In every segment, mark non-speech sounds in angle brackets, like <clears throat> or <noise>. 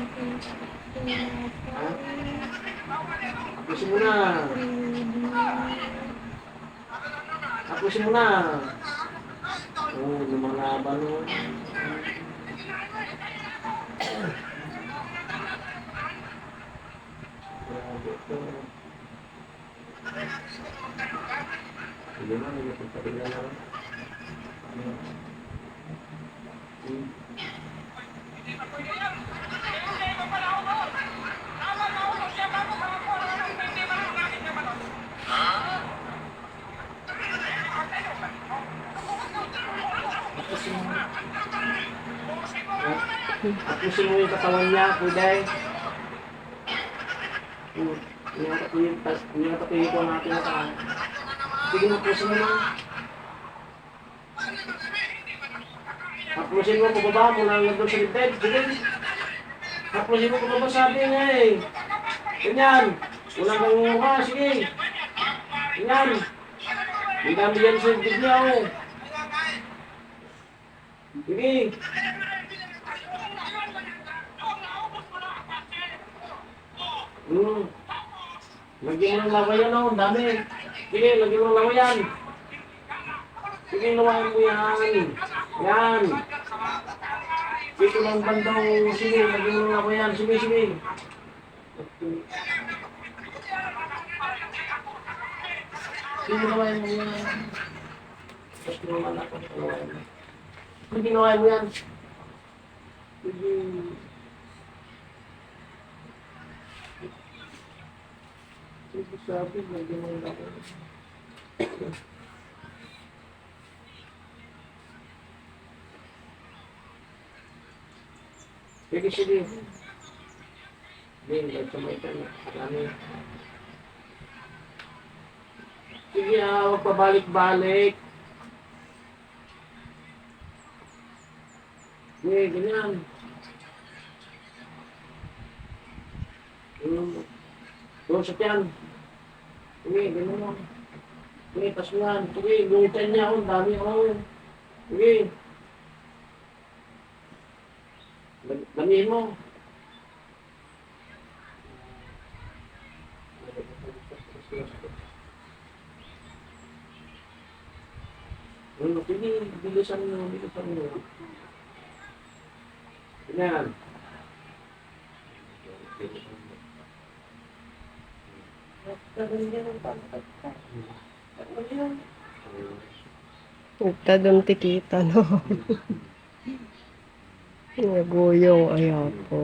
Ha? Tapusin mo na. Tapusin mo na. Oo, lumalaban mo. Grabe ito. Sige na, may napagpapin na lang. Hmm. Tapusin mo yung katawan niya, Kuday. Hmm. Inatapin ko natin na tayo. Sige tapusin mo na. Tapusin mo, pababa mo lang nandun sa bed. Sige. Tapusin mo, pababa sabi niya eh. Ganyan. Walang kang mukha, sige. Ganyan. May dami yan sa bigla oh. Sige. Hmm. Lagyan mo ng lawayan oh, dami. Sige, lagyan mo ng lawayan. Sige, lawayan mo yan. Yan. Dito ng bandang, sige, lagyan mo ng lawayan. Sige, sige. Sige, lawayan mo yan. Tapos naman ako, lawayan mo. Sige, lawayan mo yan. Sige. Sige, sabi, lagyan mo ng lawayan. Sige, sige. Hindi, nagsamay ka na. Marami. Sige, ah, huwag pabalik-balik. Sige, ganyan. Sige, ganyan. Sige, tas yan. Sige, yung tiyan niya, oh, ang dami, oh. Sige. Damihin mo. Ano, pili, bilisan mo, bilisan mo. Ganyan. Nagtadong tikita, no? Naguyong, ayaw po.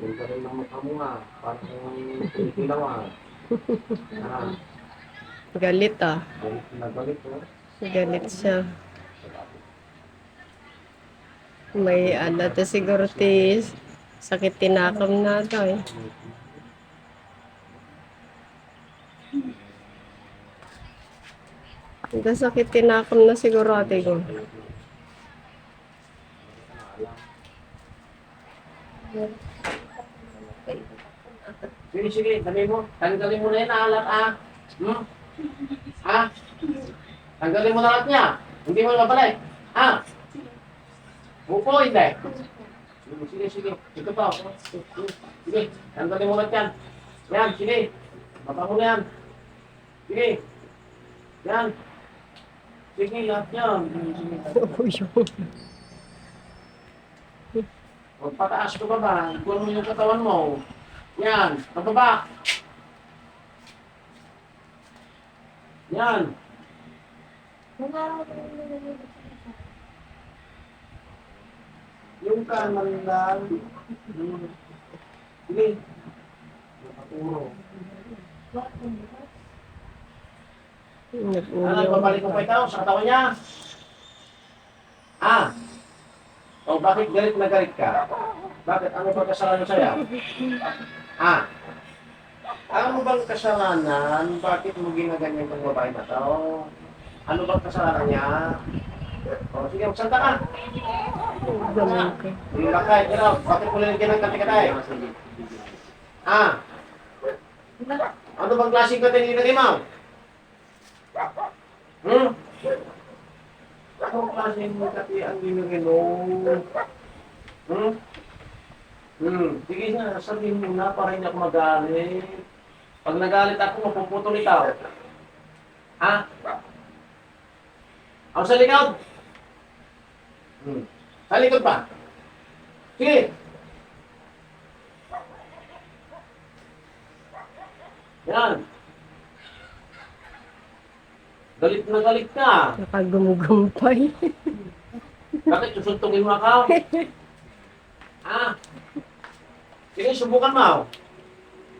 Yung pa rin ang mukha mo nga. Parang pinipilaw ah. Galit ah. galit na galit oh. Galit siya. May ano siguro tis. Sakit tinakam na to eh. Ito sakit tinakam na siguro ate ko. Sige, sige, dami mo. Tanggalin mo na yan, alat ah. Hmm? Ha? Tanggalin mo na lahat niya. Hindi mo mabalik. Ha? Upo, hindi. Sige, sige. Ito pa. Sige, tanggalin mo lahat yan. Yan, sige. Baba mo na yan. Sige. Yan. Sige, lahat yan. Uyong. Huwag pataas ko ba ba? Kunin mo yung katawan mo. Yan, pababa. Yan. Yung kanan lang. Sige. Nakaturo. Ano, mo pa ito sa katawan niya? Ah! O bakit galit na galit ka? Bakit? Ano ba kasalanan sa'yo? Ah! Ano bang kasalanan? Bakit mo ginaganyan ng babae na to? Ano bang kasalanan niya? O sige, magsalta ka. Ganun ka. Yung lakay, pero bakit mo linagyan ng kati-katay? Ah! Ano bang klaseng kati nilagay mo? Hmm? Anong klaseng kati ang nilagay mo? Hmm? Hmm. Sige na, sabihin mo na para hindi ako magalit. Pag nagalit ako, mapuputol ikaw. Ha? Ako sa likod. Hmm. Sa likod pa. Sige. Yan. Galit na galit ka. Nakagumugumpay. Bakit susuntugin mo ako? Ha? <laughs> Sige, subukan mo.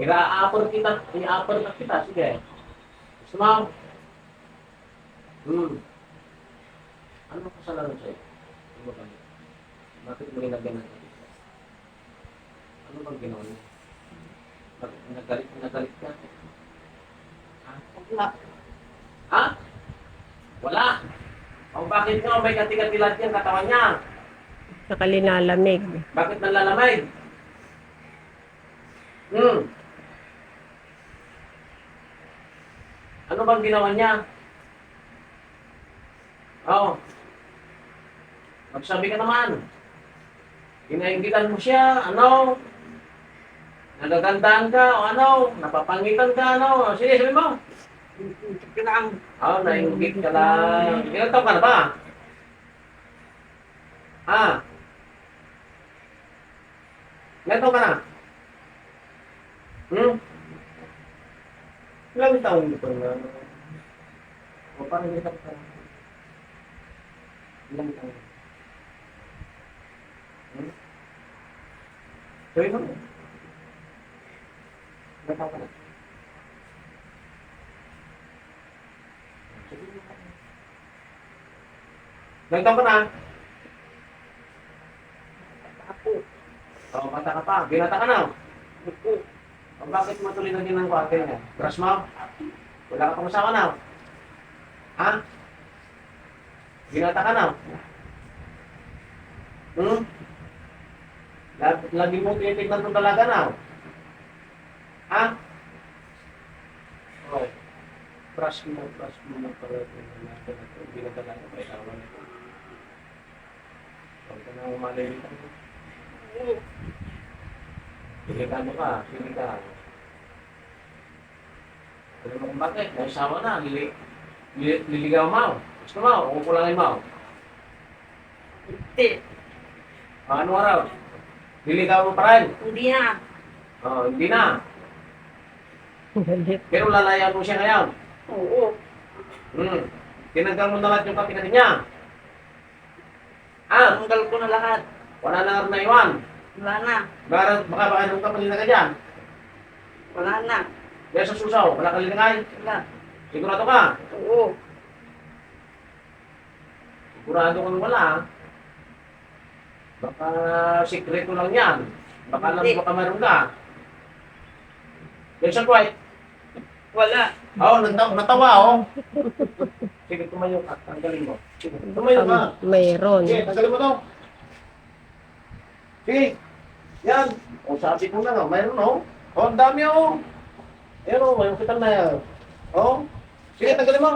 Ira-upper kita, i-upper na kita. Sige. Gusto mo? Hmm. Ano kasalanan sa'yo? Ano ba? Bakit mo ginagawa ng Ano bang ginawa niya? Bakit nagalit, nagalit ka? Ha? Wala. Ha? Wala. O bakit nga may kati-katilat yung katawan niya? Nakalinalamig. Bakit nanlalamig? Hmm. Ano bang ginawa niya? Oo. Magsabi ka naman. Ginaingitan mo siya, ano? Nagagandahan ka, o ano? Napapangitan ka, ano? Sige, sabi mo. Kailangan ang... oh, nainggit ka lang. Ilan taon ka na ba? Ah. Ilan taon ka na? Hmm? Ilang taon dito na? O, parang ilan ka na? Ilang taon? Hmm? Sabi mo. Ilang taon ka na? Taon ka na? ako. Oo, bata ka pa. Binata ka na. O bakit mo tuloy na din ng kwate niya? Crush mo? Wala ka pang asawa na. Ha? Binata ka na. Hmm? Lagi, mo tinitignan ng dalaga na. Ha? Oo. Crush mo, crush mo na pala itong dalaga na ito. Binatalaga pa ikaw na ito. Huwag ka na umalilitan mo. Delikado ka, pili ka. Alam mo kung bakit? May asawa na, lili, lili, liligaw mo. Gusto mo, o kulangin mo. Hindi. Ah, ano araw? Liligaw mo pa rin. Hindi na. Oh, hindi na. Pero lalayan mo siya ngayon. Oo. Hmm. Tinanggal mo na lahat yung kapikat niya. Ah, Tanggal ko na lahat. wala na rin na iwan. Wala na. Baka, baka baka nung kapalina ka dyan. Wala na. Kaya sa susaw, wala ka linangay. Wala. Sigurado ka. Oo. Sigurado kang wala. Baka sikreto lang yan. Baka lang baka meron ka. Siya, Dwight. Wala. Oo, oh, natawa, oh. Sige, tumayo ka. Tanggalin mo. Sige, tumayo ka. Mayroon. Sige, tanggalin mo to. Sige. Yan. O, sabi ko na, no. Mayroon, oh. Oh, ang dami, oh. Ayan, oh. May hospital na yan. Oh. Sige, tanggalin mo.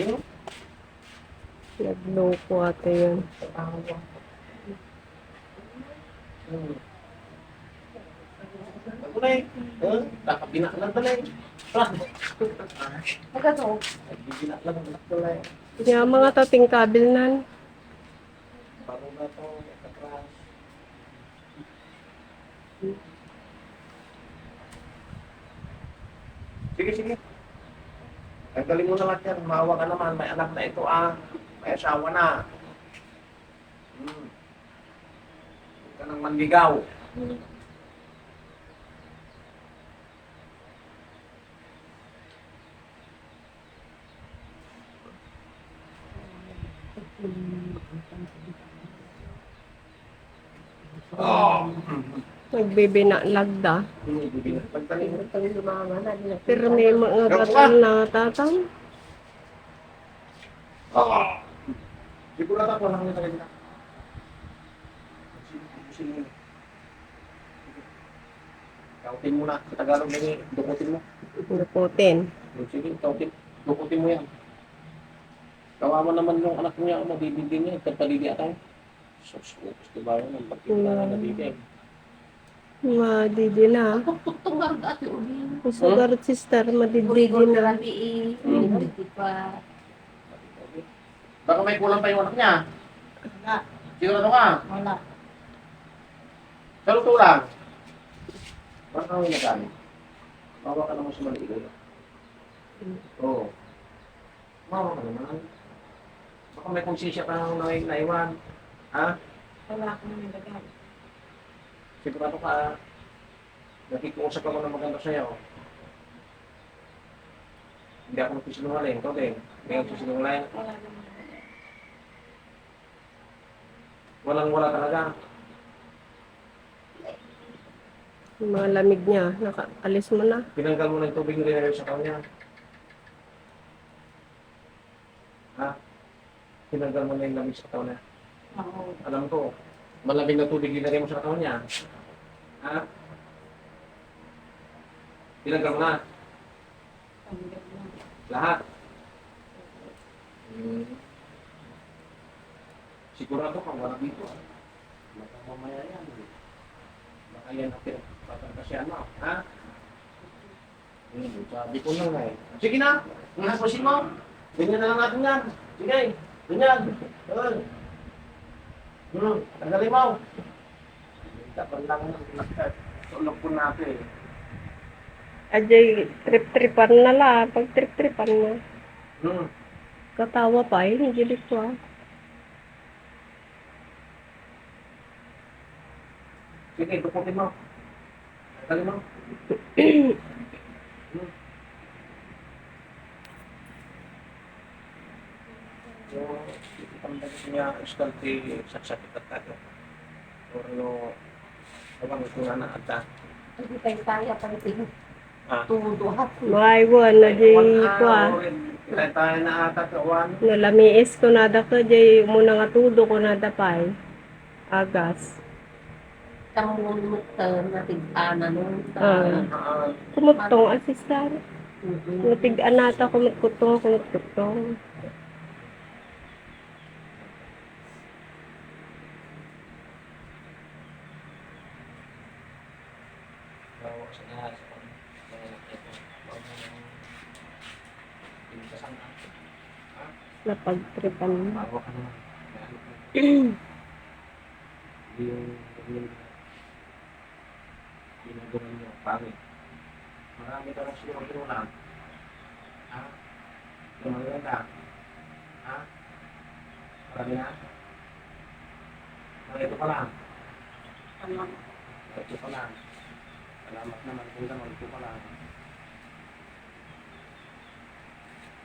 Hmm? Nagloko ate yun. Hmm. Ako na eh. Kakabina ka lang pala eh. Kaya mga tating kabil nan. To? Sige, sige. Tanggalin mo na lahat yan. Maawa ka naman. May anak na ito ah. May asawa na. Hmm. Huwag ka nang manligaw. Oh! Nagbibinalagda. Pagtalim mo. Pero may mga gatal na tatang. Oh! Sigurado ako lang nito na. Kautin mo na. Sa Tagalog na. Dukutin mo. Luputin. Sige, kautin. Dukutin mo yan. Kawawa naman yung anak niya. Mabibigyan niya. Pagpalili atay. Sus, gusto ba yun? Ang pagkita na bibig. Madidi na. Sugar sister, madididi na. Baka may kulang pa yung anak niya. Wala. Sigurado ka. Wala. Sa luto lang. Baka may nagamit. Bawa ka naman sa maligo. Oo. Bawa ka naman. Baka may konsensya ka nang nai- naiwan. Ha? Wala akong nilagay. Sigurado ka. Nakikusap ako ng maganda sa'yo. Hindi ako nagsisinungaling. Ikaw din. Hindi ako nagsisinungaling. Wala naman. Walang wala talaga. Yung Mga lamig niya, nakaalis mo na. Tinanggal mo na yung tubig nila sa kanya. Ha? Tinanggal mo na yung lamig sa niya. Oo. Alam ko, malamig na tubig nilagay mo sa katawan niya. Ha? Tinanggal mo na. Lahat. Hmm. Sigurado ka, wala dito. Baka mamaya yan. eh. Baka yan ang pinagpapagkasyan mo. Ha? Hmm, sabi ko nga eh. Sige na, nahapusin mo. Ganyan na lang natin yan. Sige, ganyan. Ganyan. Hmm, tanggalin mo. Dapat lang tulog po natin. Ajay, trip-tripan na la. Pag trip-tripan na. Hmm. Katawa pa, eh. Hindi ko ah. Sige, dukutin mo. Tanggalin mo. <clears throat> Hmm. Yung pamdagas niya, iskante, saksakit at tayo. Abang ito nga na ata. Hindi tayo kaya pa rin. Ah. Tudo ha. Maiwan na jay ko ah. Kaya tayo na ata kawan. Nalamiis ko na da ko jay muna nga tudo ko na dapay. Agas. Kamun na tigana nung Ah. Ah, Kumutong asistar. Natig anata kumututong sa lahat. Mga ito, mga pinagsasan na. Napagtripan. Bawa ka naman. Hindi yung ginagawa niyo, pangit. Marami ka lang siguro kinulang. Ha? Yung mga ganda. Ha? Marami na? Mga ito pa lang. Ano? Ito pa lang. Salamat naman kung naman ito pa lang.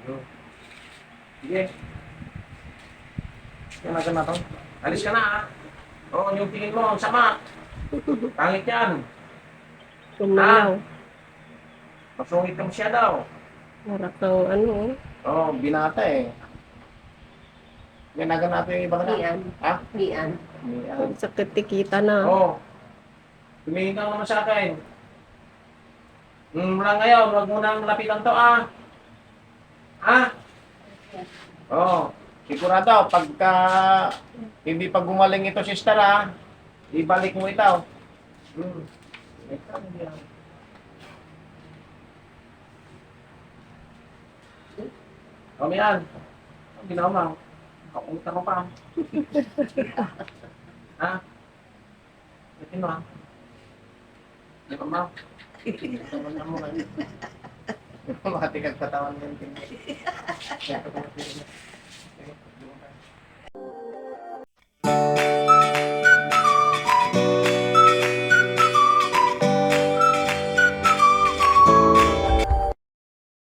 Ano? Sige. Yan na na to. Alis ka na ha. Oo, yung tingin mo, ang sama. Pangit yan. Sumalaw. Masungit kang siya daw. Marakang ano. Oo, oh, binata eh. Ganagan natin yung iba ka na. Ha? Lian. Yan. Pag sakit tikita na. Oo. Oh. Tumingin ka naman sa akin. Hmm, mula ngayon, huwag mo nang lapitan to, ah. Ha? Oh. Sigurado, pagka hindi pa gumaling ito, sister, ha? Ibalik mo ito. Yan. Kami yan. Ang ginawa mo. Kakunta mo pa. <laughs> ha? Ito mo, ha? Di ba, ma'am? Katawan na mo kayo. Matigat katawan ng tingin. Kaya ka pa